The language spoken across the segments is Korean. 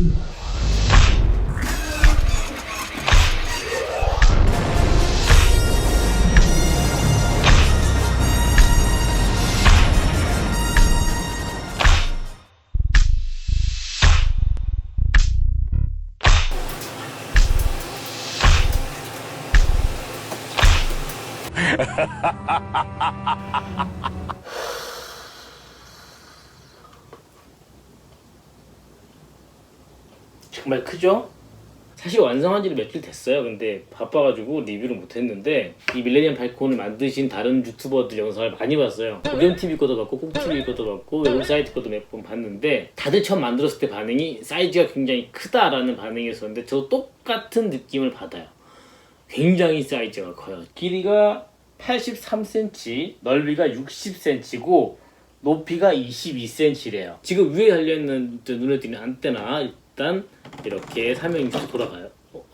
Ha ha ha ha ha ha! 정말 크죠? 사실 완성한 지는 며칠 됐어요. 근데 바빠가지고 리뷰를 못했는데 이 밀레니엄 팔콘을 만드신 다른 유튜버들 영상을 많이 봤어요. 오디언 TV 것도 봤고 꼭 TV 것도 봤고 외국 사이트 것도 몇 번 봤는데 다들 처음 만들었을 때 반응이 사이즈가 굉장히 크다라는 반응이었었는데 저도 똑같은 느낌을 받아요. 굉장히 사이즈가 커요. 길이가 83cm, 넓이가 60cm고 높이가 22cm래요. 지금 위에 달려있는 저 눈에 띄는 안테나 일단 이렇게 사명이 쭉 돌아가요. 어.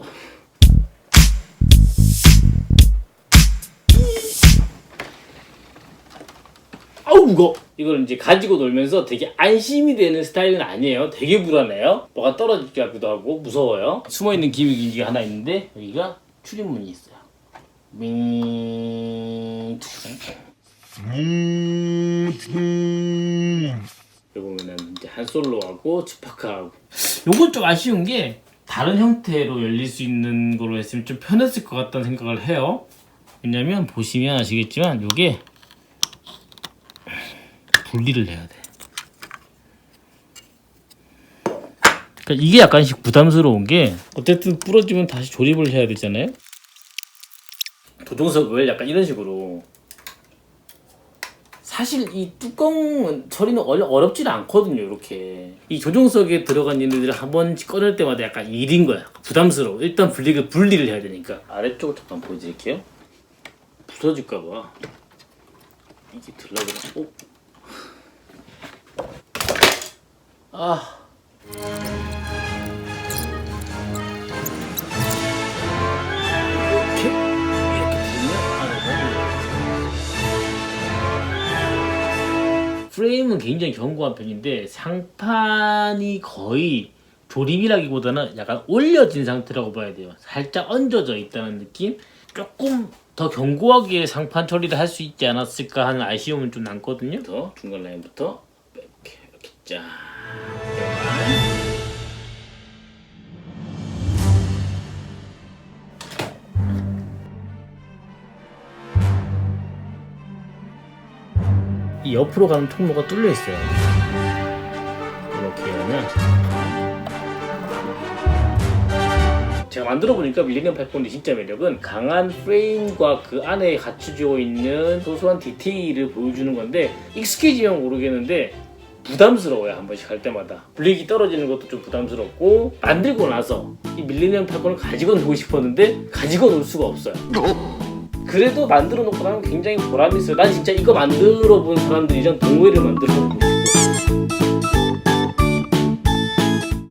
아우 무거. 이걸 이제 가지고 놀면서 되게 안심이 되는 스타일은 아니에요. 되게 불안해요. 뭐가 떨어질 것 같기도 하고 무서워요. 숨어 있는 기믹이 하나 있는데 여기가 출입문이 있어요. 윙. 여기 보면은 이제 한 솔로하고 주파카하고 요건 좀 아쉬운 게 다른 형태로 열릴 수 있는 걸로 했으면 좀 편했을 것 같다는 생각을 해요. 왜냐면 보시면 아시겠지만 요게 분리를 해야 돼. 그러니까 이게 약간씩 부담스러운 게 어쨌든 부러지면 다시 조립을 해야 되잖아요. 조종석을 약간 이런 식으로 사실 이 뚜껑은 처리는 어려, 어렵지는 않거든요 이렇게. 이 조종석에 들어간 얘네들을 한 번씩 꺼낼 때마다 약간 일인 거야. 부담스러워. 일단 분리를 분리를 해야 되니까. 아래쪽을 잠깐 보여드릴게요. 부서질까봐. 이게 들려고 어? 아 프레임은 굉장히 견고한 편인데 상판이 거의 조립이라기보다는 약간 올려진 상태라고 봐야 돼요. 살짝 얹어져 있다는 느낌? 조금 더 견고하게 상판 처리를 할 수 있지 않았을까 하는 아쉬움은 좀 남거든요. 더 중간 라인부터 이렇게 이렇게 짠. 이 옆으로 가는 통로가 뚫려 있어요. 이렇게 하면 제가 만들어 보니까 밀리니엄 팔콘의 진짜 매력은 강한 프레임과 그 안에 갖춰져 있는 소소한 디테일을 보여주는 건데 익숙해지면 모르겠는데 부담스러워요 한 번씩 할 때마다. 블랙이 떨어지는 것도 좀 부담스럽고 만들고 나서 이 밀리니엄 팔콘을 가지고 놀고 싶었는데 가지고 놀 수가 없어요 그래도 만들어 놓고 나면 굉장히 보람이 있어요. 난 진짜 이거 만들어 본 사람들이랑 동호회를 만들어 보고. 싶어